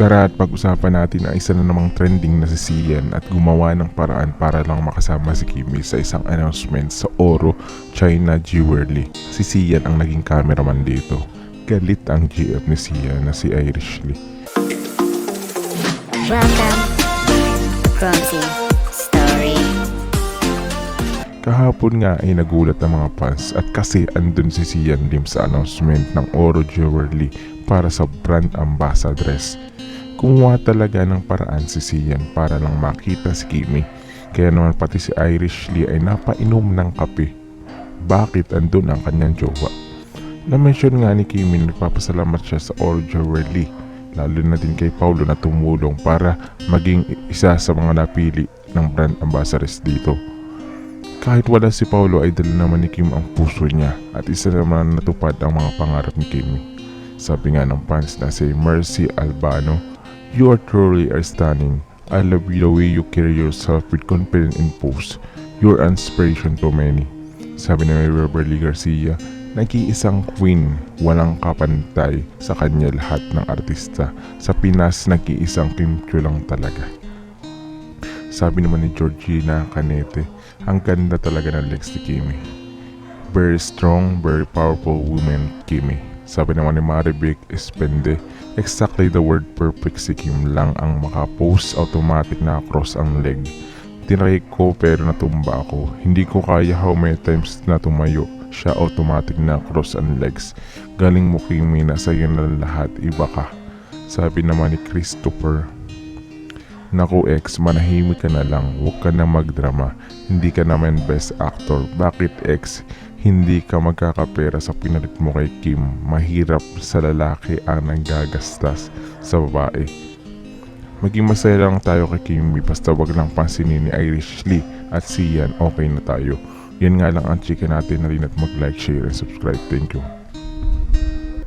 Tara at pag-usapan natin ang isa na namang trending na si Sian at gumawa ng paraan para lang makasama si Kimi sa isang announcement sa Oro, China Jewelry. Si Sian ang naging cameraman dito. Galit ang GF ni Sian na si Irish Lee. Welcome, Story. Kahapon nga ay nagulat ang mga fans at kasi andun si Sian Lim sa announcement ng Oro Jewelry para sa brand ambassadress. Kumuha talaga ng paraan si Sian para lang makita si Kimi. Kaya naman pati si Irish Lee ay napainom ng kape. Bakit andun ang kanyang jowa? Na-mention nga ni Kimi na nagpapasalamat siya sa Oro Jewelry lalo na din kay Paulo na tumulong para maging isa sa mga napili ng brand ambassadors dito. Kahit wala si Paulo ay dala naman ni Kim ang puso niya at isa naman natupad ang mga pangarap ni Kimi. Sabi nga ng fans na si Mercy Albano, You are truly are stunning. I love the way you carry yourself with confidence and pose. You're an inspiration to many. Sabi ni Mary Beverly Garcia, nag-iisang queen, walang kapantay sa kanya lahat ng artista. Sa Pinas, nag-iisang Kim Chiu lang talaga. Sabi naman ni Georgina Canete, ang ganda talaga ng legs ni Kimi. Very strong, very powerful woman, Kimi. Sabi naman ni Maribek Espende, exactly the word perfect si Kim lang ang makapost automatic na cross ang leg. Tinry ko pero natumba ako. Hindi ko kaya how many times na tumayo siya automatic na cross ang legs. Galing mo Kimi na sa'yo na lahat, iba ka. Sabi naman ni Christopher, Naku ex, manahimik ka na lang. Huwag ka na magdrama. Hindi ka naman best actor. Bakit ex? Hindi ka magkakapera sa pinalit mo kay Kim. Mahirap sa lalaki ang nanggagastas sa babae. Maging masaya lang tayo kay Kimi basta wag lang pansinin ni Irish Lee at Sian okay na tayo. Yan nga lang ang chika natin na rin at mag-like, share, and subscribe. Thank you.